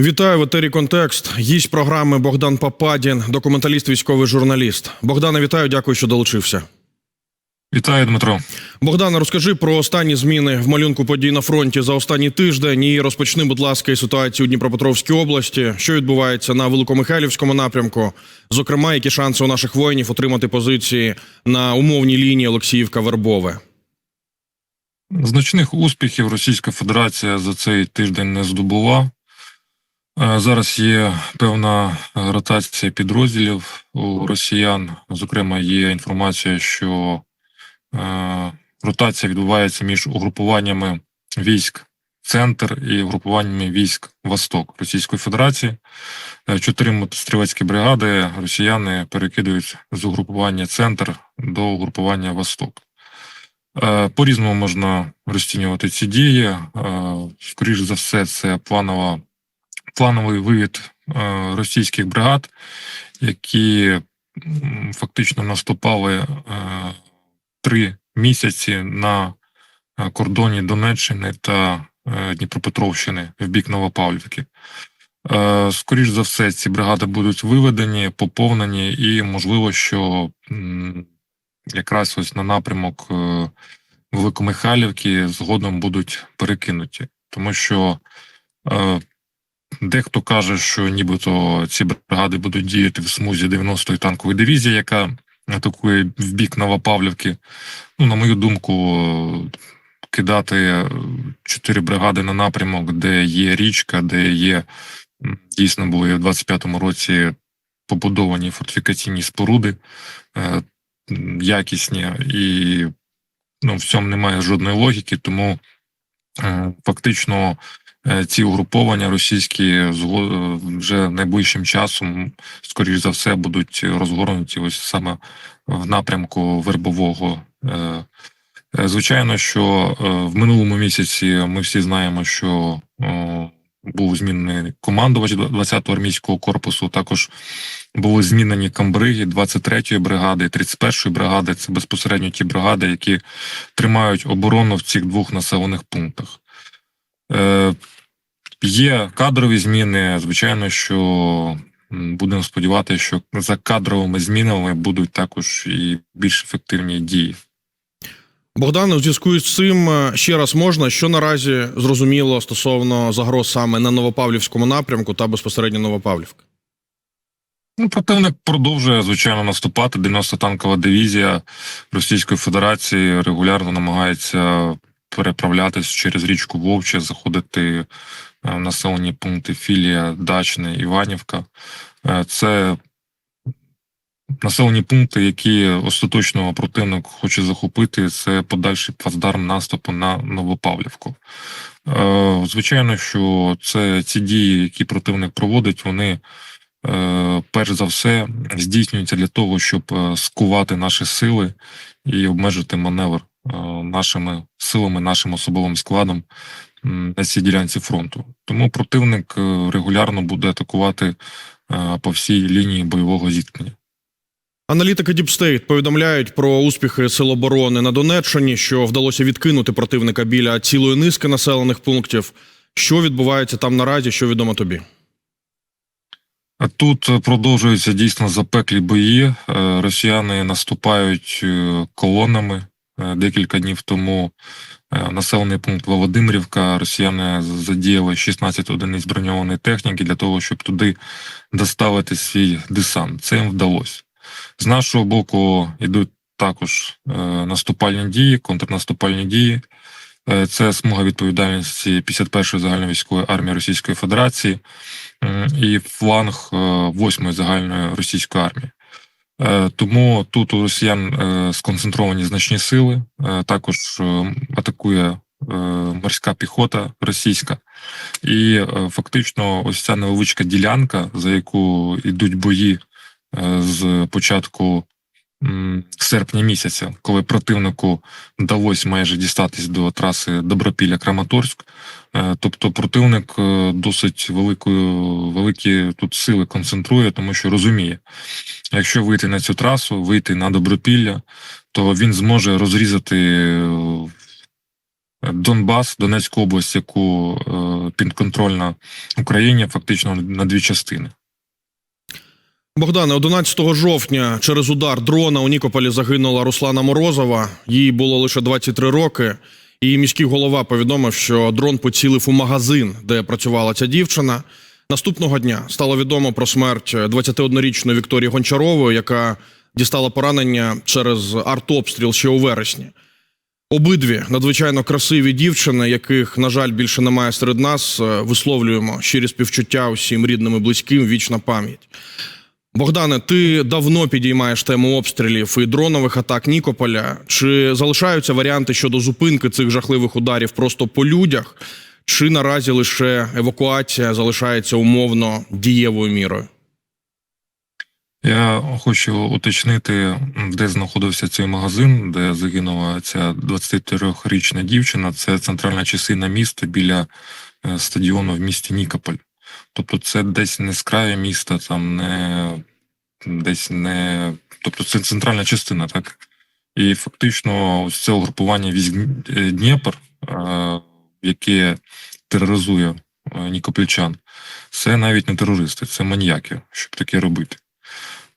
Вітаю в етері Контекст. Гість програми Богдан Пападін, документаліст, військовий журналіст. Богдане, вітаю, дякую, що долучився. Вітаю, Дмитро. Богдане, розкажи про останні зміни в малюнку подій на фронті за останній тиждень. І розпочни, будь ласка, із ситуації у Дніпропетровській області. Що відбувається на Великомихайлівському напрямку? Зокрема, які шанси у наших воїнів отримати позиції на умовній лінії Олексіївка Вербове? Значних успіхів Російська Федерація за цей тиждень не здобула. Зараз є певна ротація підрозділів у росіян. Зокрема, є інформація, що е, ротація відбувається між угрупуваннями військ Центр і угрупуваннями військ Восток Російської Федерації. Е, Чотири мотострілецькі бригади росіяни перекидують з угрупування Центр до угрупування Восток. Е, По-різному можна розцінювати ці дії. Е, Скоріш за все, це планова, плановий вивід е, російських бригад, які фактично наступали е, три місяці на е, кордоні Донеччини та Дніпропетровщини в бік Новопавлівки. Е, Скоріш за все, ці бригади будуть виведені, поповнені, і можливо, що якраз ось на напрямок Великомихайлівки згодом будуть перекинуті, тому що дехто каже, що нібито ці бригади будуть діяти в смузі 90-ї танкової дивізії, яка атакує в бік Новопавлівки. Ну, на мою думку, кидати чотири бригади на напрямок, де є річка, де є дійсно були в 25-му році побудовані фортифікаційні споруди. е, якісні, і ну, в цьому немає жодної логіки, тому е, фактично ці угруповання російські зго- е, вже найближчим часом, скоріш за все, будуть розгорнуті ось саме в напрямку вербового. Е, е, Звичайно, що е, в минулому місяці ми всі знаємо, що е, був змінений командувач 20-го армійського корпусу. Також були змінені камбриги 23-ї бригади, 31-ї бригади. Це безпосередньо ті бригади, які тримають оборону в цих двох населених пунктах. Е, є кадрові зміни. Звичайно, що будемо сподіватися, що за кадровими змінами будуть також і більш ефективні дії. Богдане, у зв'язку з цим е, ще раз можна, що наразі зрозуміло стосовно загроз саме на Новопавлівському напрямку та безпосередньо Новопавлівка. Ну, противник продовжує звичайно наступати. 90 танкова дивізія Російської Федерації регулярно намагається переправлятись через річку Вовче, заходити е, в населені пункти Філія, Дачне, Іванівка. Е, Це населені пункти, які остаточно противник хоче захопити. Це подальший плацдарм наступу на Новопавлівку. Е, Звичайно, що це ці дії, які противник проводить, вони е, перш за все здійснюються для того, щоб е, скувати наші сили і обмежити маневр е, нашими силами, нашим особовим складом на цій ділянці фронту. Тому противник е, регулярно буде атакувати е, по всій лінії бойового зіткнення. Аналітики Діпстейт повідомляють про успіхи Сил оборони на Донеччині, що вдалося відкинути противника біля цілої низки населених пунктів. Що відбувається там наразі? Що відомо тобі? Тут е, продовжуються дійсно запеклі бої. Е, Росіяни наступають е, колонами. Е, Декілька днів тому е, населений пункт Володимирівка. Росіяни задіяли 16 одиниць броньованої техніки для того, щоб туди доставити свій десант. Це їм вдалося. З нашого боку йдуть також е, наступальні дії, контрнаступальні дії. Це смуга відповідальності 51-ї загальновійськової армії Російської Федерації і фланг е, 8-ї загальної російської армії. Е, Тому тут у росіян е, сконцентровані значні сили. Е, Також атакує морська піхота російська, і фактично, ось ця невеличка ділянка, за яку йдуть бої з початку серпня місяця, коли противнику вдалося майже дістатись до траси Добропілля-Краматорськ. Е, Тобто противник е, досить великою, великі тут сили концентрує, тому що розуміє, якщо вийти на цю трасу, вийти на Добропілля, то він зможе розрізати е, Донбас, Донецьку область, яку підконтрольна Україні, фактично на дві частини. Богдане, 11 жовтня через удар дрона у Нікополі загинула Руслана Морозова. Їй було лише 23 роки. І міський голова повідомив, що дрон поцілив у магазин, де працювала ця дівчина. Наступного дня стало відомо про смерть 21-річної Вікторії Гончарової, яка дістала поранення через артобстріл ще у вересні. Обидві надзвичайно красиві дівчини, яких, на жаль, більше немає серед нас, е, висловлюємо щирі співчуття усім рідним і близьким, вічна пам'ять. Богдане, ти давно підіймаєш тему обстрілів і дронових атак Нікополя. Чи залишаються варіанти щодо зупинки цих жахливих ударів просто по людях, чи наразі лише евакуація залишається умовно дієвою мірою? Я хочу уточнити, де знаходився цей магазин, де загинула ця 23-річна дівчина. Це центральна частина міста біля е, стадіону в місті Нікополь. Тобто, це десь не з краю міста, там не десь не. Тобто, це центральна частина, так? І фактично, ось це угрупування військ Дніпр, е, яке тероризує е, нікопольчан, це навіть не терористи, це маніяки, щоб таке робити.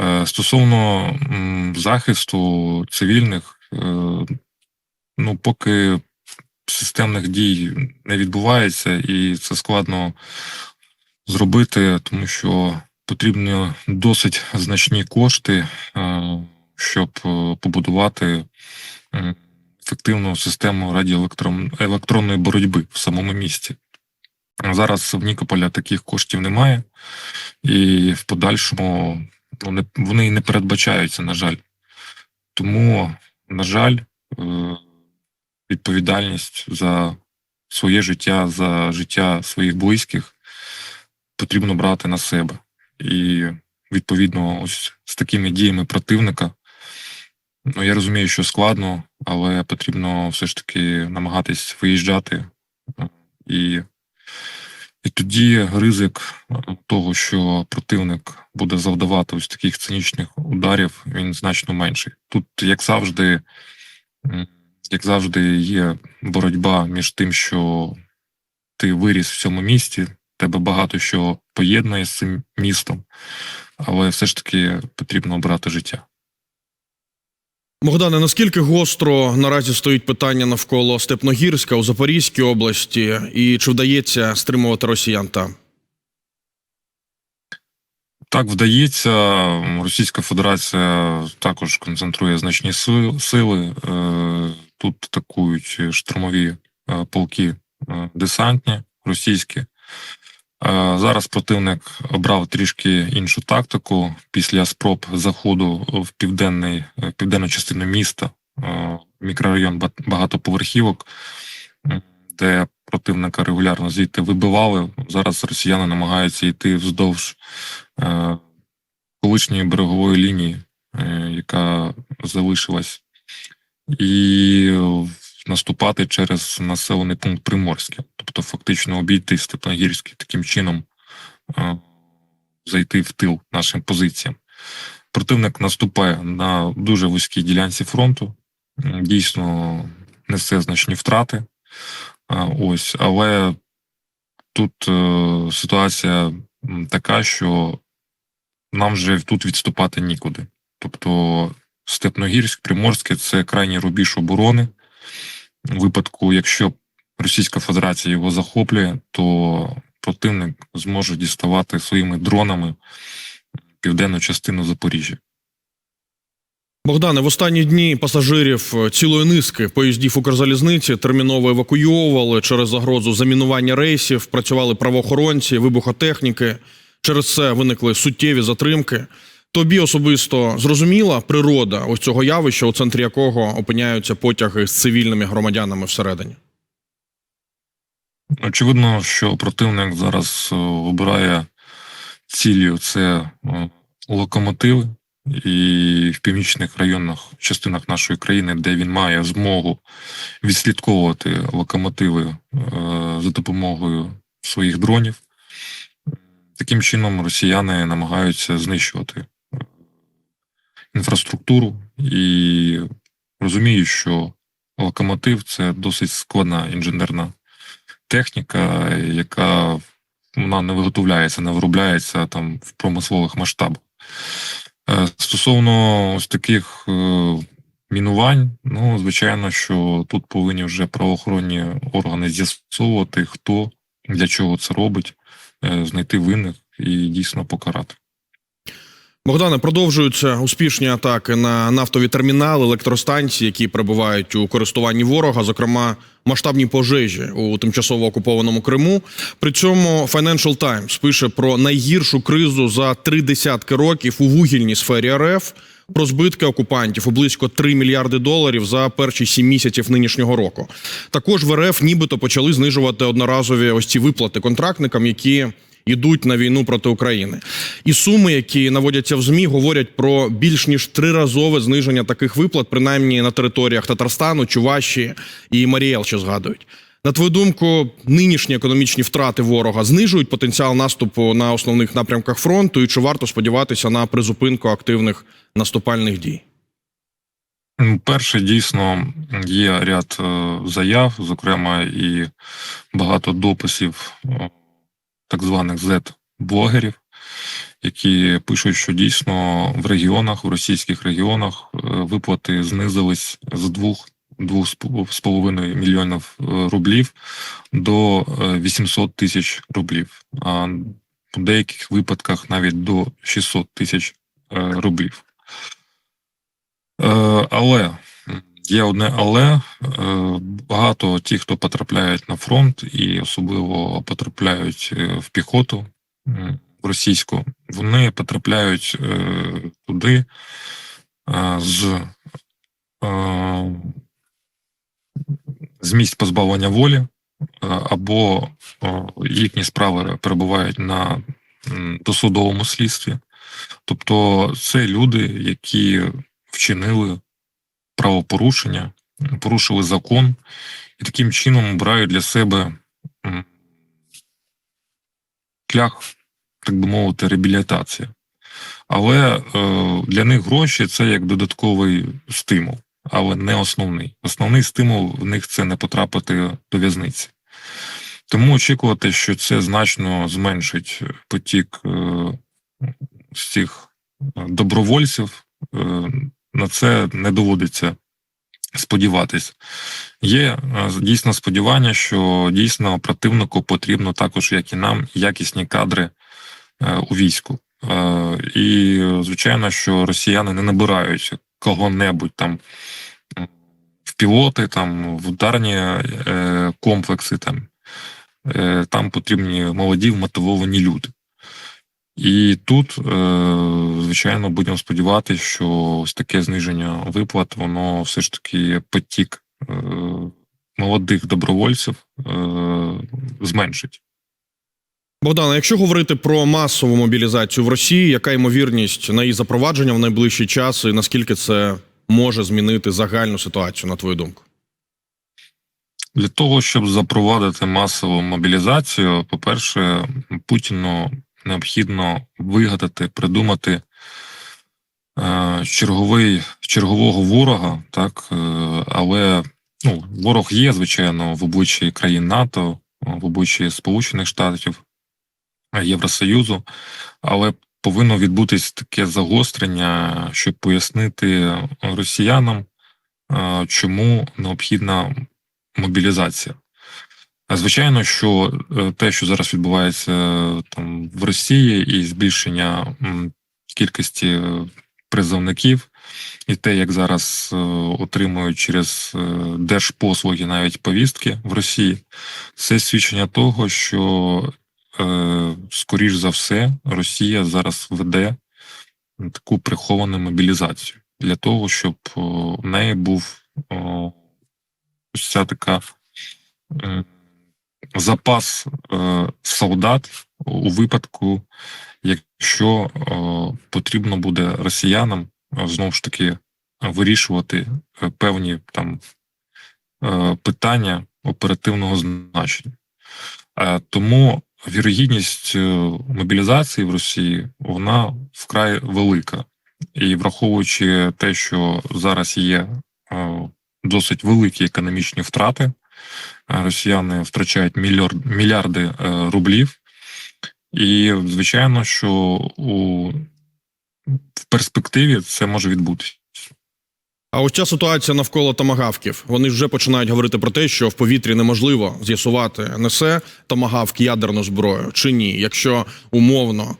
Е, Стосовно захисту цивільних, ну поки системних дій не відбувається, і це складно зробити, тому що потрібні досить значні кошти, е, щоб е, побудувати ефективну систему радіоелектронної боротьби в самому місті. Зараз в Нікополя таких коштів немає, і в подальшому не, вони не передбачаються, на жаль. Тому, на жаль, е, відповідальність за своє життя, за життя своїх близьких потрібно брати на себе. І відповідно, ось з такими діями противника. Ну, я розумію, що складно, але потрібно все ж таки намагатись виїжджати і і тоді ризик того, що противник буде завдавати ось таких цинічних ударів, він значно менший. Тут, як завжди, як завжди, є боротьба між тим, що ти виріс в цьому місті, тебе багато що поєднує з цим містом, але все ж таки потрібно обрати життя. Богдане, наскільки гостро наразі стоїть питання навколо Степногірська у Запорізькій області, і чи вдається стримувати росіян там? Так вдається. Російська Федерація також концентрує значні сили. Е, Тут атакують штурмові е, полки е, десантні російські. Е, Зараз противник обрав трішки іншу тактику після спроб заходу в південний, південну частину міста, е, мікрорайон ба- багатоповерхівок, де противника регулярно звідти вибивали. Зараз росіяни намагаються йти вздовж е, колишньої берегової лінії, е, яка залишилась, і е, наступати через населений пункт Приморське, тобто фактично обійти Степногірський таким чином е, зайти в тил нашим позиціям. Противник наступає на дуже вузькій ділянці фронту, дійсно несе значні втрати. А, Ось, але тут е, ситуація така, що нам вже тут відступати нікуди. Тобто Степногірськ, Приморське це крайній рубіж оборони. Випадку, якщо Російська Федерація його захоплює, то противник зможе діставати своїми дронами південну частину Запоріжжя. Богдане, в останні дні пасажирів цілої низки поїздів Укрзалізниці терміново евакуйовували через загрозу замінування рейсів, працювали правоохоронці, вибухотехніки. Через це виникли суттєві затримки. Тобі особисто зрозуміла природа ось цього явища, у центрі якого опиняються потяги з цивільними громадянами всередині. Очевидно, що противник зараз е, обирає цілі це е, локомотиви, і в північних районах, частинах нашої країни, де він має змогу відслідковувати локомотиви е, за допомогою своїх дронів. Таким чином росіяни намагаються знищувати інфраструктуру і розуміють, що локомотив це досить складна інженерна техніка, яка вона не виготовляється, не виробляється там в промислових масштабах. Е, Стосовно ось таких е, мінувань, ну звичайно, що тут повинні вже правоохоронні органи з'ясовувати, хто для чого це робить, е, знайти винних і дійсно покарати. Богдане, продовжуються успішні атаки на нафтові термінали, електростанції, які перебувають у користуванні ворога, зокрема масштабні пожежі у тимчасово окупованому Криму. При цьому Financial Times пише про найгіршу кризу за три десятки років у вугільній сфері РФ. Про збитки окупантів у близько 3 мільярди доларів за перші сім місяців нинішнього року. Також в РФ нібито почали знижувати одноразові ось ці виплати контрактникам, які йдуть на війну проти України. І суми, які наводяться в змі, говорять про більш ніж триразове зниження таких виплат, принаймні на територіях Татарстану, Чуваші і Маріел, що згадують. На твою думку, нинішні економічні втрати ворога знижують потенціал наступу на основних напрямках фронту, і чи варто сподіватися на призупинку активних наступальних дій? Перше, дійсно, є ряд е, заяв, зокрема, і багато дописів е, так званих Z-блогерів, які пишуть, що дійсно в регіонах, в російських регіонах е, виплати знизились з двох. 2,5 мільйонів е, рублів до е, 800 тисяч рублів, а в деяких випадках навіть до 600 тисяч е, рублів. Е, Але є одне але е, багато тих, хто потрапляють на фронт і особливо потрапляють е, в піхоту російську, вони потрапляють е, туди з, з місць позбавлення волі, або їхні справи перебувають на досудовому слідстві. Тобто це люди, які вчинили правопорушення, порушили закон і таким чином обирають для себе шлях, так би мовити, реабілітації. Але е, для них гроші це як додатковий стимул, але не основний. Основний стимул в них це не потрапити до в'язниці. Тому очікувати, що це значно зменшить потік е, з цих е, добровольців, е, на це не доводиться сподіватись. Є е, дійсно сподівання, що дійсно противнику потрібно також, як і нам, якісні кадри е, у війську. Е, І звичайно, що росіяни не набирають кого-небудь там в пілоти, там в ударні комплекси. Там там потрібні молоді вмотивовані люди. І тут, е, звичайно, будемо сподіватися, що ось таке зниження виплат, воно все ж таки потік е, молодих добровольців е, зменшить. Богдана, якщо говорити про масову мобілізацію в Росії, яка ймовірність на її запровадження в найближчий час, і наскільки це може змінити загальну ситуацію, на твою думку? Для того, щоб запровадити масову мобілізацію, по-перше, Путіну необхідно вигадати, придумати е, черговий, чергового ворога, так, е, але ну, ворог є, звичайно, в обличчі країн НАТО, в обличчі Сполучених Штатів, е, Євросоюзу, але повинно відбутись таке загострення, щоб пояснити росіянам, чому необхідна мобілізація. Звичайно, що е, те, що зараз відбувається е, там в Росії, і збільшення кількості е, призовників, і те, як зараз отримують через держпослуги навіть повістки в Росії, це свідчення того, що скоріш за все Росія зараз веде таку приховану мобілізацію для того, щоб в неї був ця така запас е, солдат у випадку, якщо е, потрібно буде росіянам е, знову ж таки вирішувати е, певні там е, питання оперативного значення. Е, Тому вірогідність е, мобілізації в Росії вона вкрай велика. І враховуючи те, що зараз є е, досить великі економічні втрати. Росіяни втрачають мільярд, мільярди е, рублів. І, звичайно, що у, в перспективі це може відбутися. А ось ця ситуація навколо томагавків. Вони вже починають говорити про те, що в повітрі неможливо з'ясувати, несе томагавк ядерну зброю чи ні. Якщо умовно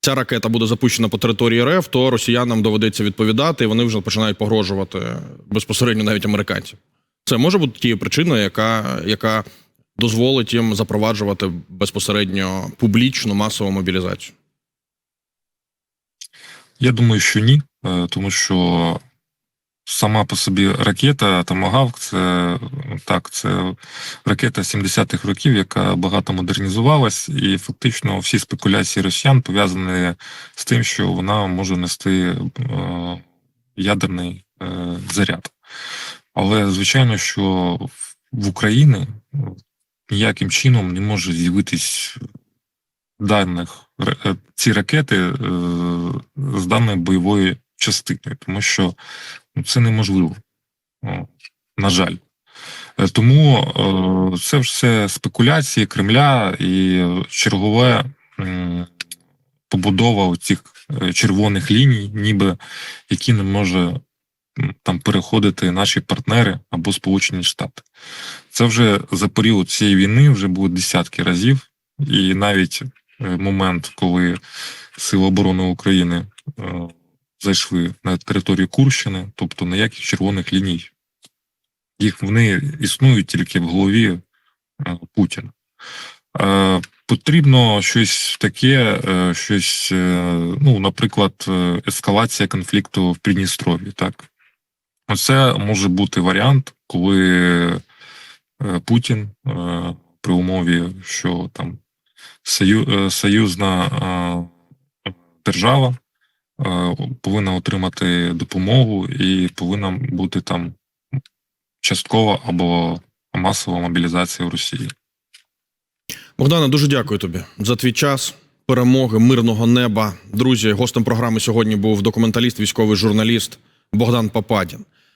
ця ракета буде запущена по території РФ, то росіянам доведеться відповідати, і вони вже починають погрожувати безпосередньо навіть американцям. Це може бути тією причиною, яка, яка дозволить їм запроваджувати безпосередньо публічну масову мобілізацію. Я думаю, що ні, е, тому що сама по собі ракета Томагавк, це так, це ракета 70-х років, яка багато модернізувалась, і фактично всі спекуляції росіян пов'язані з тим, що вона може нести е, ядерний е, заряд. Але звичайно, що в- Україні ніяким чином не може з'явитись даних е, ці ракети е, з даної бойової частини, тому що ну, це неможливо, на жаль. Е, Тому це все спекуляції Кремля і чергове побудова цих червоних ліній, ніби які не може там переходити наші партнери або Сполучені Штати. Це вже за період цієї війни вже було десятки разів, і навіть е, момент, коли Сили оборони України е, зайшли на територію Курщини, тобто ніяких червоних ліній. Їх вони існують тільки в голові е, Путіна. Потрібно щось таке, щось, ну, наприклад, ескалація конфлікту в Придністров'ї. Так, оце може бути варіант, коли е, Путін е, при умові, що там е, союзна держава повинна отримати допомогу і повинна бути там часткова або масова мобілізація в Росії. Богдане, дуже дякую тобі за твій час. Перемоги, мирного неба. Друзі, гостем програми сьогодні був документаліст, військовий журналіст Богдан Пападін.